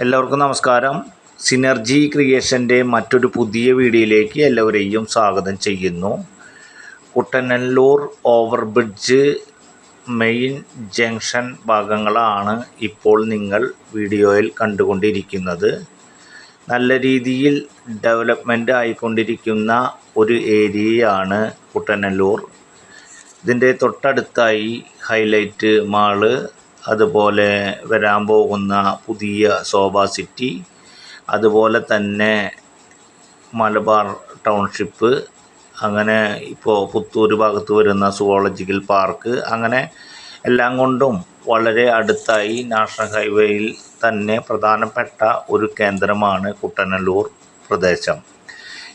എല്ലാവർക്കും നമസ്കാരം. സിനർജി ക്രിയേഷന്റെ മറ്റൊരു പുതിയ വീഡിയോയിലേക്ക് എല്ലാവരെയും സ്വാഗതം ചെയ്യുന്നു. കുട്ടനല്ലൂർ ഓവർബ്രിഡ്ജ് മെയിൻ ജംഗ്ഷൻ ഭാഗങ്ങളാണ് ഇപ്പോൾ നിങ്ങൾ വീഡിയോയിൽ കണ്ടുകൊണ്ടിരിക്കുന്നത്. നല്ല രീതിയിൽ ഡെവലപ്മെന്റ് ആയിക്കൊണ്ടിരിക്കുന്ന ഒരു ഏരിയയാണ് കുട്ടനല്ലൂർ. ഇതിന്റെ തൊട്ടടുത്തായി ഹൈലൈറ്റ് മാൾ അതുപോലെ വരാൻ പോകുന്ന പുതിയ ശോഭ സിറ്റി അതുപോലെ തന്നെ മലബാർ ടൗൺഷിപ്പ് അങ്ങനെ ഇപ്പോൾ പുത്തൂർ ഭാഗത്ത് വരുന്ന സുവോളജിക്കൽ പാർക്ക് അങ്ങനെ എല്ലാം കൊണ്ടും വളരെ അടുത്തായി നാഷണൽ ഹൈവേയിൽ തന്നെ പ്രധാനപ്പെട്ട ഒരു കേന്ദ്രമാണ് കുട്ടനല്ലൂർ പ്രദേശം.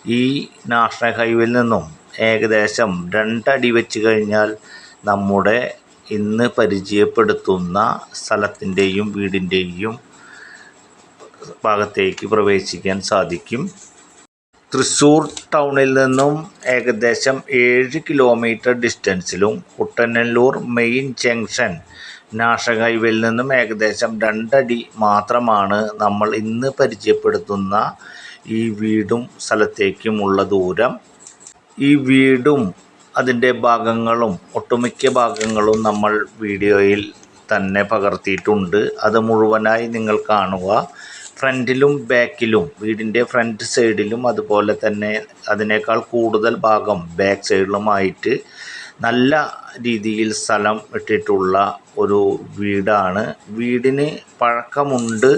ഈ നാഷണൽ ഹൈവേയിൽ നിന്നും ഏകദേശം രണ്ടടി വെച്ച് കഴിഞ്ഞാൽ നമ്മുടെ ഇന്ന് പരിചയപ്പെടുത്തുന്ന സ്ഥലത്തിന്റെയും വീടിന്റെയും ഭാഗത്തേക്ക് പ്രവേശിക്കാൻ സാധിക്കും. തൃശ്ശൂർ ടൗണിൽ നിന്നും ഏകദേശം ഏഴ് കിലോമീറ്റർ ഡിസ്റ്റൻസിലും കുട്ടനല്ലൂർ മെയിൻ ജംഗ്ഷൻ നാഷണൽ ഹൈവേയിൽ നിന്നും ഏകദേശം രണ്ടടി മാത്രമാണ് നമ്മൾ ഇന്ന് പരിചയപ്പെടുത്തുന്ന ഈ വീടും സ്ഥലത്തേക്കുമുള്ള ദൂരം. ഈ വീടും അതിന്റെ ഭാഗങ്ങളും ഒട്ടുമിക്ക ഭാഗങ്ങളും നമ്മൾ വീഡിയോയിൽ തന്നെ പകർത്തിയിട്ടുണ്ട്. അത് മുഴുവനായി നിങ്ങൾ കാണുക. ഫ്രണ്ടിലും ബാക്കിലും വീടിന്റെ ഫ്രണ്ട് സൈഡിലും അതുപോലെ തന്നെ അതിനേക്കാൾ കൂടുതൽ ഭാഗം ബാക്ക് സൈഡിലുമായിട്ട് നല്ല രീതിയിൽ സ്ഥലം ഇട്ടിട്ടുള്ള ഒരു വീടാണ്. വീടിന് പഴക്കമുണ്ട്.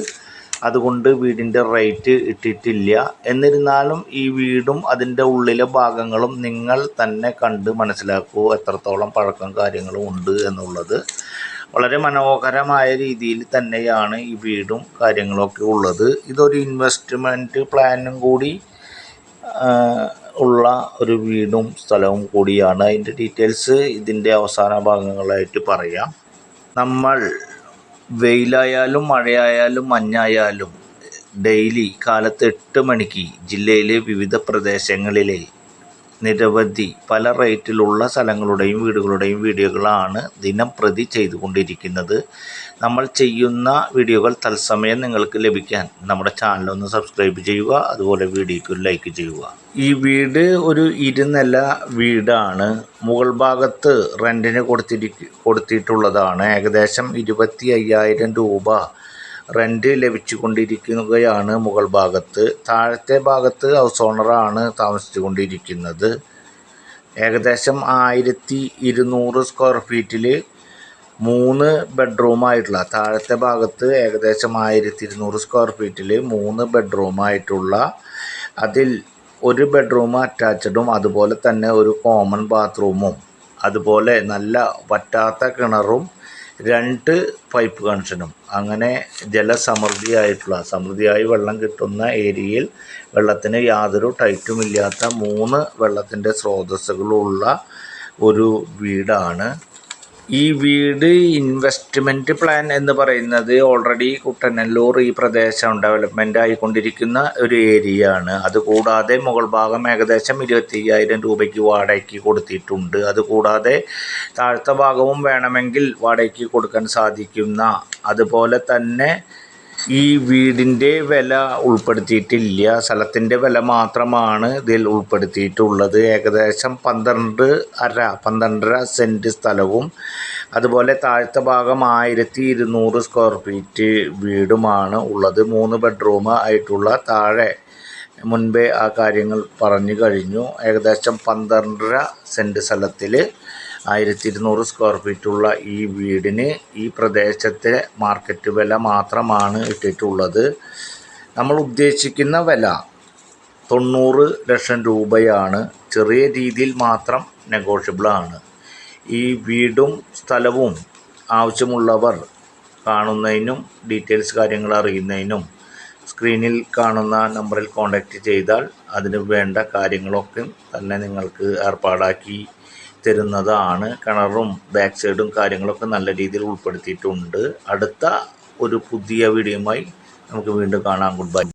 അതുകൊണ്ട് വീടിന്റെ റേറ്റ് ഇട്ടിട്ടില്ല. എന്നിരുന്നാലും ഈ വീടും അതിന്റെ ഉള്ളിലെ ഭാഗങ്ങളും നിങ്ങൾ തന്നെ കണ്ട് മനസ്സിലാക്കൂ എത്രത്തോളം പഴക്കം കാര്യങ്ങളും ഉണ്ട് എന്നുള്ളത്. വളരെ മനോഹരമായ രീതിയിൽ തന്നെയാണ് ഈ വീടും കാര്യങ്ങളൊക്കെ ഉള്ളത്. ഇതൊരു ഇൻവെസ്റ്റ്മെന്റ് പ്ലാനും കൂടി ഉള്ള ഒരു വീടും സ്ഥലവും കൂടിയാണ്. അതിന്റെ ഡീറ്റെയിൽസ് ഇതിന്റെ അവസാന ഭാഗങ്ങളായിട്ട് പറയാം. നമ്മൾ വെയിലായാലും മഴയായാലും മഞ്ഞായാലും ഡെയിലി കാലത്ത് എട്ട് മണിക്ക് ജില്ലയിലെ വിവിധ പ്രദേശങ്ങളിലെ നിരവധി പല റേറ്റിലുള്ള സ്ഥലങ്ങളുടെയും വീടുകളുടെയും വീഡിയോകളാണ് ദിനം പ്രതി ചെയ്തുകൊണ്ടിരിക്കുന്നത്. നമ്മൾ ചെയ്യുന്ന വീഡിയോകൾ തത്സമയം നിങ്ങൾക്ക് ലഭിക്കാൻ നമ്മുടെ ചാനൽ ഒന്ന് സബ്സ്ക്രൈബ് ചെയ്യുക അതുപോലെ വീഡിയോക്ക് ലൈക്ക് ചെയ്യുക. ഈ വീട് ഒരു ഇരുനില വീടാണ്. മുകൾ ഭാഗത്ത് റെന്റിന് കൊടുത്തിരിക്കുക കൊടുത്തിട്ടുള്ളതാണ്. ഏകദേശം ഇരുപത്തി അയ്യായിരം രൂപ റെന്റ് ലഭിച്ചുകൊണ്ടിരിക്കുകയാണ് മുകൾ ഭാഗത്ത്. താഴത്തെ ഭാഗത്ത് ഹൗസ് ഓണറാണ് താമസിച്ചു കൊണ്ടിരിക്കുന്നത് ഏകദേശം ആയിരത്തി ഇരുന്നൂറ് സ്ക്വയർ ഫീറ്റിൽ മൂന്ന് ബെഡ്റൂമായിട്ടുള്ള താഴത്തെ ഭാഗത്ത് ഏകദേശം ആയിരത്തി ഇരുന്നൂറ് സ്ക്വയർ ഫീറ്റിൽ മൂന്ന് ബെഡ്റൂമായിട്ടുള്ള അതിൽ ഒരു ബെഡ്റൂം അറ്റാച്ചഡും അതുപോലെ തന്നെ ഒരു കോമൺ ബാത്റൂമും അതുപോലെ നല്ല വറ്റാത്ത കിണറും രണ്ട് പൈപ്പ് കണക്ഷനും. അങ്ങനെ ജലസമൃദ്ധിയായിട്ടുള്ള സമൃദ്ധിയായി വെള്ളം കിട്ടുന്ന ഏരിയയിൽ വെള്ളത്തിന് യാതൊരു ടൈറ്റുമില്ലാത്ത മൂന്ന് വെള്ളത്തിന്റെ സ്രോതസ്സുകളുള്ള ഒരു വീടാണ് ഈ വീട് ഇൻവെസ്റ്റ്മെന്റ് പ്ലാൻ എന്ന് പറയുന്നത് ഓൾറെഡി കുട്ടനല്ലൂർ ഈ പ്രദേശം ഡെവലപ്മെന്റ് ആയിക്കൊണ്ടിരിക്കുന്ന ഒരു ഏരിയ ആണ്. അതുകൂടാതെ മുകൾ ഭാഗം ഏകദേശം ഇരുപത്തി അയ്യായിരം രൂപയ്ക്ക് വാടകയ്ക്ക് കൊടുത്തിട്ടുണ്ട്. അതുകൂടാതെ താഴത്തെ ഭാഗവും വേണമെങ്കിൽ വാടകയ്ക്ക് കൊടുക്കാൻ സാധിക്കുന്ന അതുപോലെ തന്നെ ഈ വീടിന്റെ വില ഉൾപ്പെടുത്തിയിട്ടില്ല. സ്ഥലത്തിന്റെ വില മാത്രമാണ് ഇതിൽ ഉൾപ്പെടുത്തിയിട്ടുള്ളത്. ഏകദേശം പന്ത്രണ്ട് അര പന്ത്രണ്ടര സെന്റ് സ്ഥലവും അതുപോലെ താഴത്തെ ഭാഗം ആയിരത്തി ഇരുന്നൂറ് സ്ക്വയർ ഫീറ്റ് വീടുമാണ് ഉള്ളത്. മൂന്ന് ബെഡ്റൂം ആയിട്ടുള്ള താഴെ മുൻപേ ആ കാര്യങ്ങൾ പറഞ്ഞു കഴിഞ്ഞു. ഏകദേശം പന്ത്രണ്ടര സെന്റ് സ്ഥലത്തിൽ ആയിരത്തി ഇരുന്നൂറ് സ്ക്വയർ ഫീറ്റുള്ള ഈ വീടിന് ഈ പ്രദേശത്തെ മാർക്കറ്റ് വില മാത്രമാണ് ഇട്ടിട്ടുള്ളത്. നമ്മൾ ഉദ്ദേശിക്കുന്ന വില തൊണ്ണൂറ് ലക്ഷം രൂപയാണ്. ചെറിയ രീതിയിൽ മാത്രം നെഗോഷ്യബിളാണ് ഈ വീടും സ്ഥലവും ആവശ്യമുള്ളവർ കാണുന്നതിനും ഡീറ്റെയിൽസ് കാര്യങ്ങൾ അറിയുന്നതിനും സ്ക്രീനിൽ കാണുന്ന നമ്പറിൽ കോൺടാക്റ്റ് ചെയ്താൽ അതിന് വേണ്ട കാര്യങ്ങളൊക്കെ തന്നെ നിങ്ങൾക്ക് ഏർപ്പാടാക്കി തരുന്നതാണ്. കിണറും ബാക്ക് സൈഡും കാര്യങ്ങളൊക്കെ നല്ല രീതിയിൽ ഉൾപ്പെടുത്തിയിട്ടുണ്ട്. അടുത്ത ഒരു പുതിയ വീഡിയോയുമായി നമുക്ക് വീണ്ടും കാണാം. Good bye